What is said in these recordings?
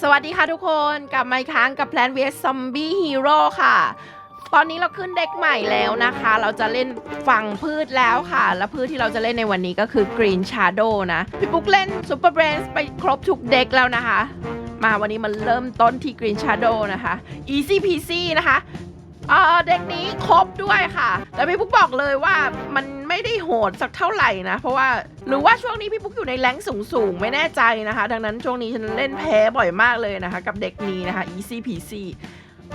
สวัสดีค่ะทุกคนกลับมาอีกครั้งกับ Plan vs Zombie Hero ค่ะ ตอนนี้เราขึ้นเด็กใหม่แล้วนะคะ เราจะเล่นฝั่งพืชแล้วค่ะ และพืชที่เราจะเล่นในวันนี้ก็คือ Green Shadow นะ พี่ปุ๊กเล่น Super Brains ไปครบทุกเด็กแล้วนะคะ มาวันนี้มันเริ่มต้นที่ Green Shadow นะคะ Easy pc นะคะ เออเด็กนี้ครบด้วยค่ะ แต่พี่ปุ๊กบอกเลยว่ามันไม่ได้โหดสักเท่าไหร่นะ เพราะว่าหรือว่าช่วงนี้พี่ปุ๊กอยู่ในแรงสูงสูงไม่แน่ใจนะคะ ดังนั้นช่วงนี้ฉันเล่นแพ้บ่อยมากเลยนะคะ กับเด็กนี้นะคะ ECPC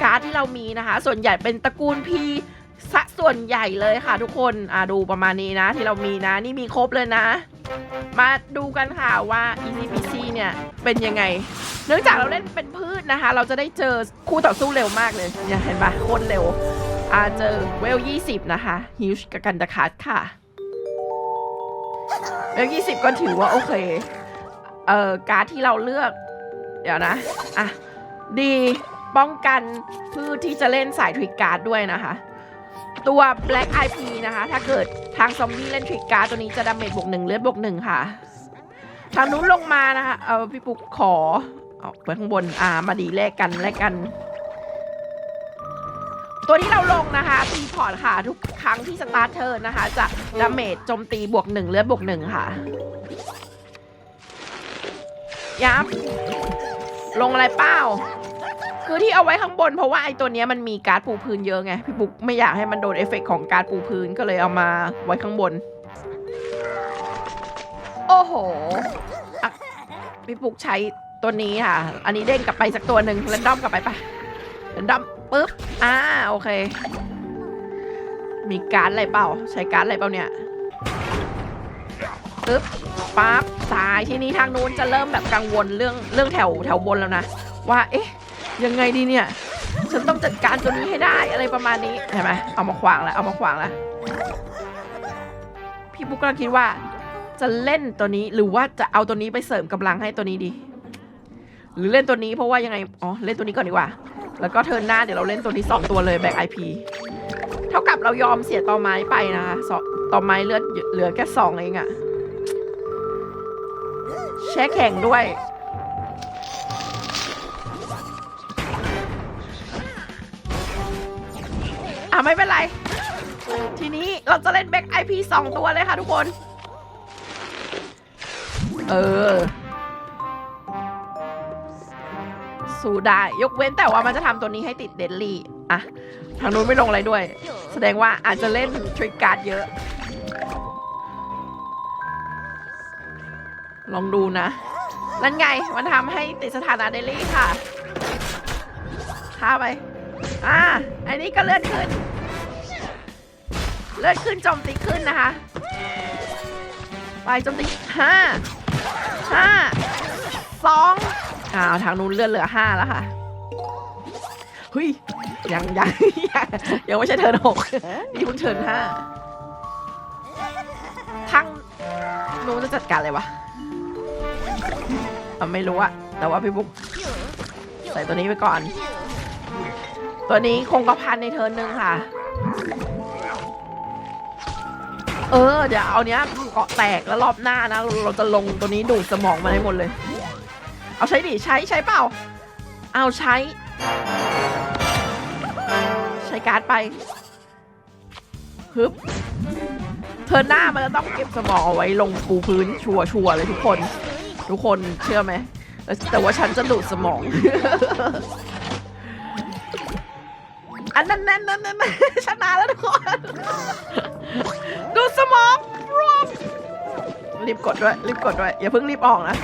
การ์ดที่เรามีนะคะ ส่วนใหญ่เป็นตระกูล P ซะส่วนใหญ่เลยค่ะทุกคนอ่าดูประมาณนี้นะ ที่เรามีนะนี่มีครบเลยนะ มาดูกันค่ะว่า Easy Peasy เนี่ยเป็นยังไง เนื่องจากเราเล่นเป็นพืชนะคะ เราจะได้เจอคู่ต่อสู้เร็วมากเลยเนี่ยเห็นปะโคตรเร็วอ่าเจอเวล20นะคะฮิวชกับกันดาคัสค่ะเวล20ก็ถือว่าโอเค เอ่อการ์ดที่เราเลือก เดี๋ยวนะ อะ ดีป้องกันพืชที่จะเล่นสายทริกการ์ดด้วยนะคะ ตัว Black IP นะคะ ถ้าเกิดทางซอมบี้เล่นทริกการ์ตัวนี้จะดาเมจบวกหนึ่งเลือดบวกหนึ่งค่ะ ทางนู้นลงมานะคะ เออพี่ปุ๊กขอเอาไปข้างบน อ่า มาดีแลกกันแลกกัน ตัวที่เราลงนะคะตีพอร์ตค่ะ ทุกครั้งที่สตาร์ทเทิร์นนะคะ จะดาเมจโจมตีบวกหนึ่งเลือดบวกหนึ่งค่ะย้ำลงอะไรเป้า คือที่เอาไว้ข้างบนเพราะว่าไอ้ตัวเนี้ยมันมีการ์ดปูพื้นเยอะไงพี่ปุ๊กไม่อยากให้มันโดนเอฟเฟกต์ของการ์ดปูพื้นก็เลยเอามาไว้ข้างบน โอ้โหอะพี่ปุ๊กใช้ตัวนี้ค่ะ อันนี้เด้งกลับไปสักตัวหนึ่งแรนดอมกลับไปปะแรนดอมปุ๊บ อ่า โอเค มีการ์ดอะไรเปล่า ใช้การ์ดอะไรเปล่าเนี่ยปึ๊บปั๊บตายทีนี้ทางนู้นจะเริ่มแบบกังวลเรื่องเรื่องแถวแถวบนแล้วนะ ว่า เอ๊ะ ยังไงดีเนี่ย ฉันต้องจัดการตัวนี้ให้ได้อะไรประมาณนี้เห็นไหมเอามาขวางแล้วเอามาขวางแล้วพี่ปุ๊กกำลังคิดว่า จะเล่นตัวนี้หรือว่าจะเอาตัวนี้ไปเสริมกำลังให้ตัวนี้ดี หรือเล่นตัวนี้เพราะว่ายังไงอ๋อเล่นตัวนี้ก่อนดีกว่า แล้วก็เทิร์นหน้าเดี๋ยวเราเล่นตัวที่สองตัวเลยแบกไอพีเท่ากับเรายอมเสียต่อไม้ไปนะคะสต่อไม้เลือดเหลือแค่สองเองอะแช่แข็งด้วย ไม่เป็นไร ทีนี้เราจะเล่นแบ็กไอพีสองตัวเลยค่ะทุกคน เออ สู้ได้ ยกเว้นแต่ว่ามันจะทำตัวนี้ให้ติดเดดลี่อะทางนู้นไม่ลงอะไรด้วย แสดงว่าอาจจะเล่นทริกการ์ดเยอะ ลองดูนะ นั่นไง มันทำให้ติดสถานะเดลี่ค่ะฆ่าไป อ่า อันนี้ก็เลื่อนขึ้น เลื่อนขึ้นโจมตีขึ้นนะคะ ไปโจมตีห้าห้าสองอ้าวทางนู้นเลื่อนเหลือห้าแล้วค่ะเฮ้ยยังยังยังไม่ใช่เทิร์นหกนี่เพิ่งเทิร์นห้าทางนู้นจะจัดการอะไรวะอะไม่รู้อะแต่ว่าพี่บุ๊กใส่ตัวนี้ไปก่อน ตัวนี้คงกระพันในเทิร์นหนึ่งค่ะ เออเดี๋ยวเอาเนี้ยเกาะแตกแล้วรอบหน้านะเราจะลงตัวนี้ดูดสมองมาให้หมดเลย เอาใช้ดิใช้ใช้เปล่า เอาใช้ ใช้การ์ดไปฮึบเธอหน้ามันจะต้องเก็บสมองเอาไว้ลงปูพื้นชัวชัวเลยทุกคน ทุกคนเชื่อไหมแต่แต่ว่าฉันจะดูดสมอง อันนั้นนั่นนั่นนั่นชนะแล้วทุกคน รีบกดด้วย รีบกดด้วย อย่าเพิ่งรีบออกนะ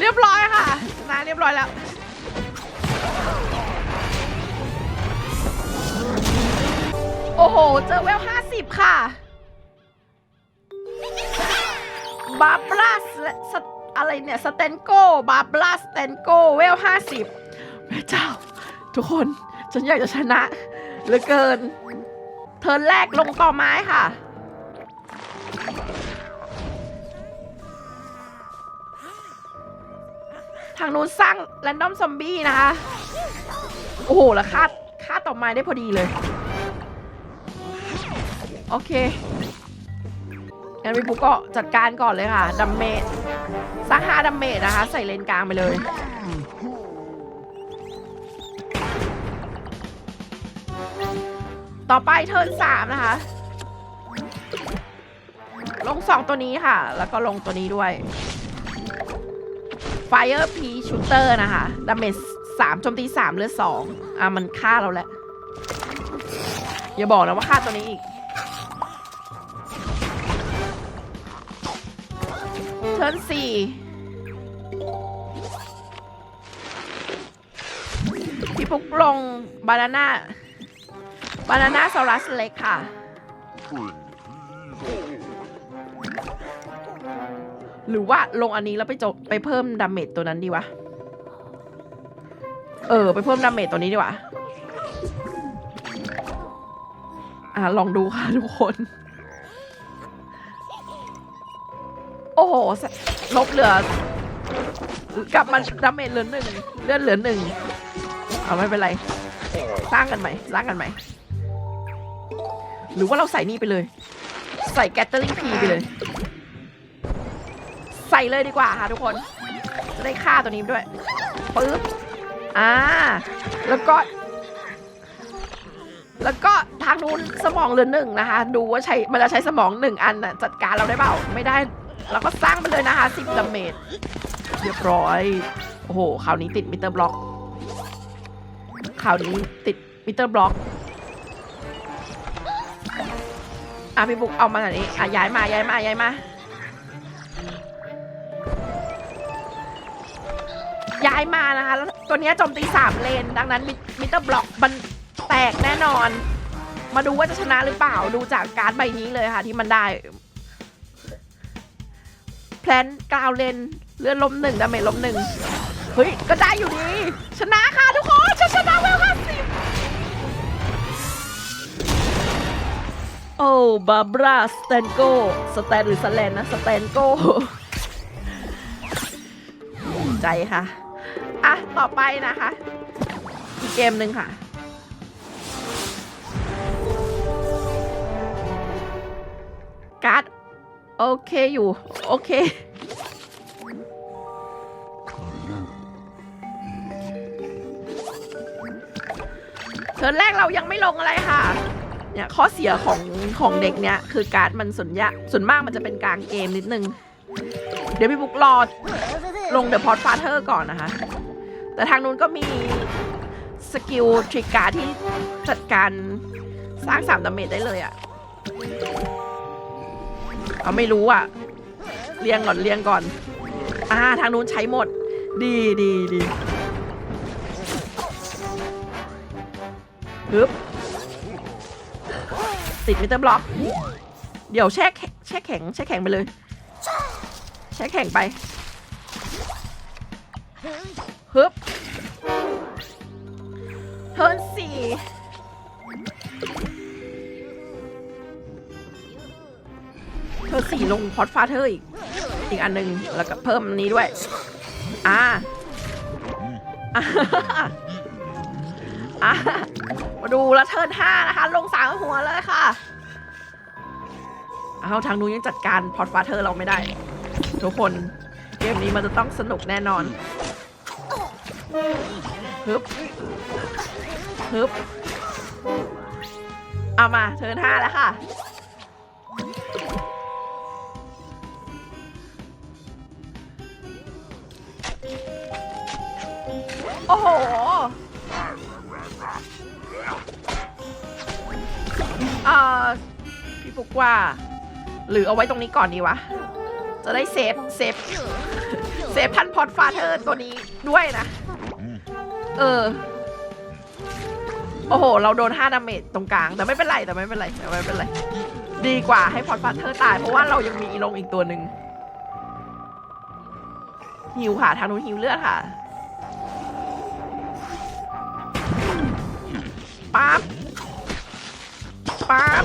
เรียบร้อยค่ะนะเรียบร้อยแล้วโอ้โห เจอเวล50ค่ะ บาบลาสอะไรเนี่ย สเตนโก บาบลาสเตนโก เวล50พระเจ้า ทุกคน ฉันอยากจะชนะเหลือเกิน เทิร์นแรกลงต่อไม้ค่ะ ทางนู้นสร้างแรนดอมซอมบี้นะคะ โอ้โห แล้วคาดคาดต่อม้ได้พอดีเลย โอเคงั้นพี่ปุ๊กก็จัดการก่อนเลยค่ะ ดัมเมจสักห้าดาเมจนะคะ ใส่เลนกลางไปเลย ต่อไปเทิร์นสามนะคะ ลงสองตัวนี้ค่ะ แล้วก็ลงตัวนี้ด้วย Fire P Shooter นะคะดาเมจสามโจมตีสามเลือดสองอะมันฆ่าเราแล้ว อย่าบอกนะว่าฆ่าตัวนี้อีก เทิร์นสี่พี่ปุ๊กลงบานาน่าบานาน่าซอรัสเล็กค่ะ หรือว่าลงอันนี้แล้วไปจบไปเพิ่มดาเมจตัวนั้นดีวะ เออ ไปเพิ่มดาเมจตัวนี้ดีว่าอะลองดูค่ะทุกคน โอ้โหสลบเหลือกลับมาดาเมจเหลือหนึ่งเลื่อนเหลือหนึ่งเอาไม่เป็นไร สร้างกันใหม่สร้างกันใหม่ หรือว่าเราใส่นี่ไปเลย ใส่แกตเตอร์ลิงพีไปเลย ส่เลยดีกว่าค่ะทุกคนจะได้ฆ่าตัวนี้ด้วยปึ๊บอ่าแล้วก็ แล้วก็ทางนู้นสมองเหลือหนึ่งนะคะ ดูว่าใช้มันจะใช้สมองหนึ่งอันน่ะจัดการเราได้เปล่าไม่ได้เราก็สร้างมันเลยนะคะสิบดาเมจเรียบร้อยโอ้โหคราวนี้ติดมิเตอร์บล็อกคราวนี้ติดมิเตอร์บล็อกอะพี่บุกเอามาแบบนี้อะย้ายมาย้ายมาย้ายมา ย้ายมานะคะแล้วตัวนี้โจมตีสามเลน ดังนั้นมิเตอร์บล็อกมันแตกแน่นอน มาดูว่าจะชนะหรือเปล่าดูจากการ์ดใบนี้เลยค่ะที่มันได้แพลนกราวเลนเลื่อนลมหนึ่งดาเมจลมหนึ่งเฮ้ย ก็ได้อยู่ดี ชนะค่ะทุกคนฉันชนะเวลห้าสิบโอ้บาบราสแตนโกสแตนหรือสแลนนะ สแตนโกใจค่ะ อะ ต่อไปนะคะ อีกเกมหนึ่งค่ะ การ์ดโอเคอยู่ โอเค เทิร์นแรกเรายังไม่ลงอะไรค่ะ เนี่ยข้อเสียของของเด็กเนี่ยคือการ์ดมันส่วนยะส่วนมากมันจะเป็นกลางเกมนิดนึง เดี๋ยวพี่บุ๊กรอลงเดอะพอ t ฟาเธอร์ก่อนนะคะ แต่ทางนู้นก็มีสกิลทริกการที่จัดการสร้างสามดาเมจได้เลยอะ่ะ เอาไม่รู้อะ เรียงก่อนเรียงก่อน อ่า ทางนู้นใช้หมด ดีดีดีฮึบติดมิเตอร์บล็อก เดี๋ยวแช่แข็งแช่แข็งแช่แข็งไปเลย แช่แข็งไป ฮึบเทิร์นสี่เทิร์นสี่ลงพอดฟาเธออีก อีกอันหนึ่งแล้วก็เพิ่มอันนี้ด้วย อ่าอ่าอ่ามาดูแล้วเทิร์นห้านะคะ ลงสามหัวเลยค่ะ เอาทางนู้นยังจัดการพอดฟาเธอร์เราไม่ได้ ทุกคนเกมนี้มันจะต้องสนุกแน่นอน ฮึบฮึบเอามาเทิร์นห้าแล้วค่ะโอ้โห เอ่อ พี่ฟุกว่า หรือเอาไว้ตรงนี้ก่อนดีวะ จะได้เซฟ เซฟ เซฟท่านพอดฟาเธอร์ตัวนี้ด้วยนะ เออ โอ้โห เราโดน5ดาเมจตรงกลาง แต่ไม่เป็นไร แต่ไม่เป็นไร แต่ไม่เป็นไร ดีกว่าให้พอดฟาเธอตาย เพราะว่าเรายังมีอีลงอีกตัวหนึ่งหิวค่ะ ทางนู้นหิวเลือดค่ะปั๊บปั๊บ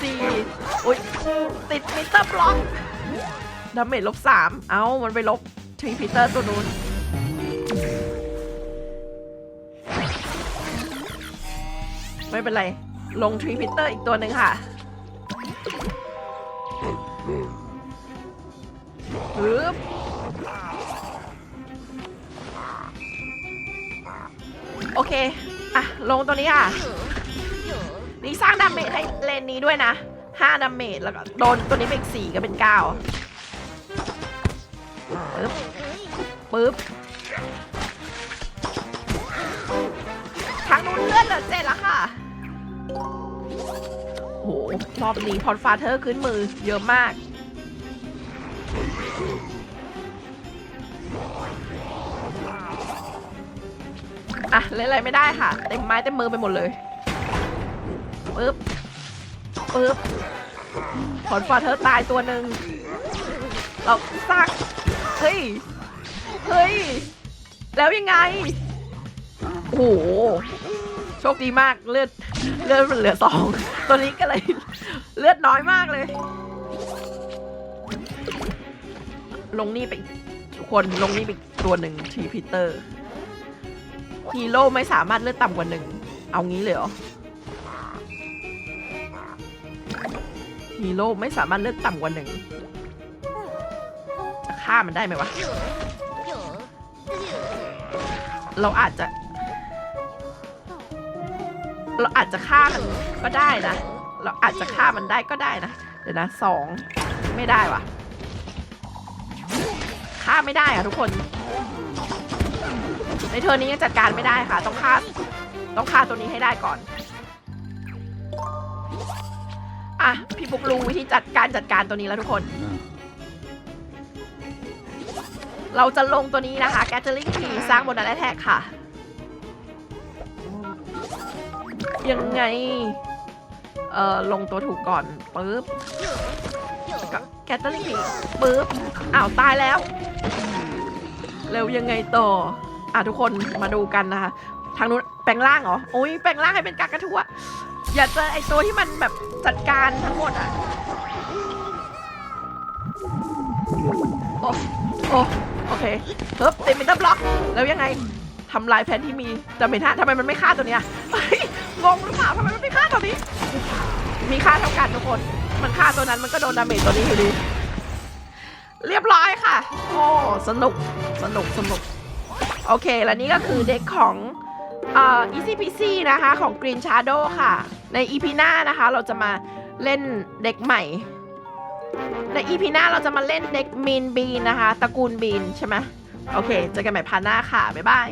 สี่อุ้ยติดมิเตอร์บล็อกดาเมจลบสาม เอ้า มันไปลบทรีพิเตอร์ตัวนู้น ไม่เป็นไร ลงทรีพิเตอร์อีกตัวหนึ่งค่ะฮึบโอเค อะ ลงตัวนี้อะ นี่สร้างดาเมจให้เลนนี้ด้วยนะ5ดาเมจแล้วก็โดนตัวนี้เป็นสี่ก็เป็น9ปึ๊บปึ๊บทางนู้นเลื่อนเหลือเจ็ดแล้วค่ะ โหรอบนี้พอดฟาเธอร์ขึ้นมือเยอะมาก อะ เล่นอะไรไม่ได้ค่ะ เต็มไม้เต็มมือไปหมดเลยปึ๊บปึ๊บพอดฟาเธอร์ตายตัวหนึ่งเราสร้างเฮ้ย เฮ้ย แล้วยังไง โอ้โห โชคดีมากเลือด เลือดมันเหลือสอง ตัวนี้ก็เลยเลือดน้อยมากเลย ลงนี่ไปทุกคนลงนี่ไปตัวหนึ่งทีพีเตอร์ฮีโร่ไม่สามารถเลือดต่ำกว่าหนึ่ง เอางี้เลยเหรอฮีโร่ไม่สามารถเลือดต่ำกว่าหนึ่ง จะฆ่ามันได้ไหมวะ เราอาจจะ เราอาจจะฆ่ามันก็ได้นะ เราอาจจะฆ่ามันได้ก็ได้นะ เดี๋ยวนะสองไม่ได้ว่ะฆ่าไม่ได้อะทุกคน ในเทอร์นี้ยังจัดการไม่ได้ค่ะ ต้องฆ่าต้องฆ่าตัวนี้ให้ได้ก่อน อะ พี่ปุ๊กรู้วิธีจัดการจัดการตัวนี้แล้วทุกคน เราจะลงตัวนี้นะคะแก t เ e อร์ทีสร้างบนนั้นแท็กค่ะ ยังไง เอ่อ ลงตัวถูกก่อนปึ๊บก็แกตเตอร์ลิงผีปึ๊บอ้าว ตายแล้วแล้วยังไงต่อ อะ ทุกคนมาดูกันนะคะ ทางนู้นแปลงร่างเหรอ โอ้ยแปลงร่างให้เป็นกากระทั่วอย่าเจอไอตัวที่มันแบบจัดการทั้งหมดอะ โอ้โอ้โอเคเฮ้ยเต็มเป็นตับล็อก แล้วยังไงทำลายแผนที่มีดาเมจห้าทำไมมันไม่ฆ่าตัวเนี้ยเฮ้ย งงหรือเปล่าทำไมมันไม่ฆ่าตัวนี้ มีค่าเท่ากันทุกคน มันฆ่าตัวนั้นมันก็โดนดาเมจตัวนี้อยู่ดี เรียบร้อยค่ะ โอ้สนุกสนุกสนุก โอเค แล้วนี่ก็คือเด็กของเอ่อ ECPC นะคะ ของ Green Shadow ค่ะ ใน EP หน้านะคะ เราจะมาเล่นเด็กใหม่ ใน EP หน้าเราจะมาเล่นเด็กมีนบีนนะคะ ตระกูลบีนใช่ไหมโอเค เจอกันใหม่พาร์ทหน้าค่ะ บ๊ายบาย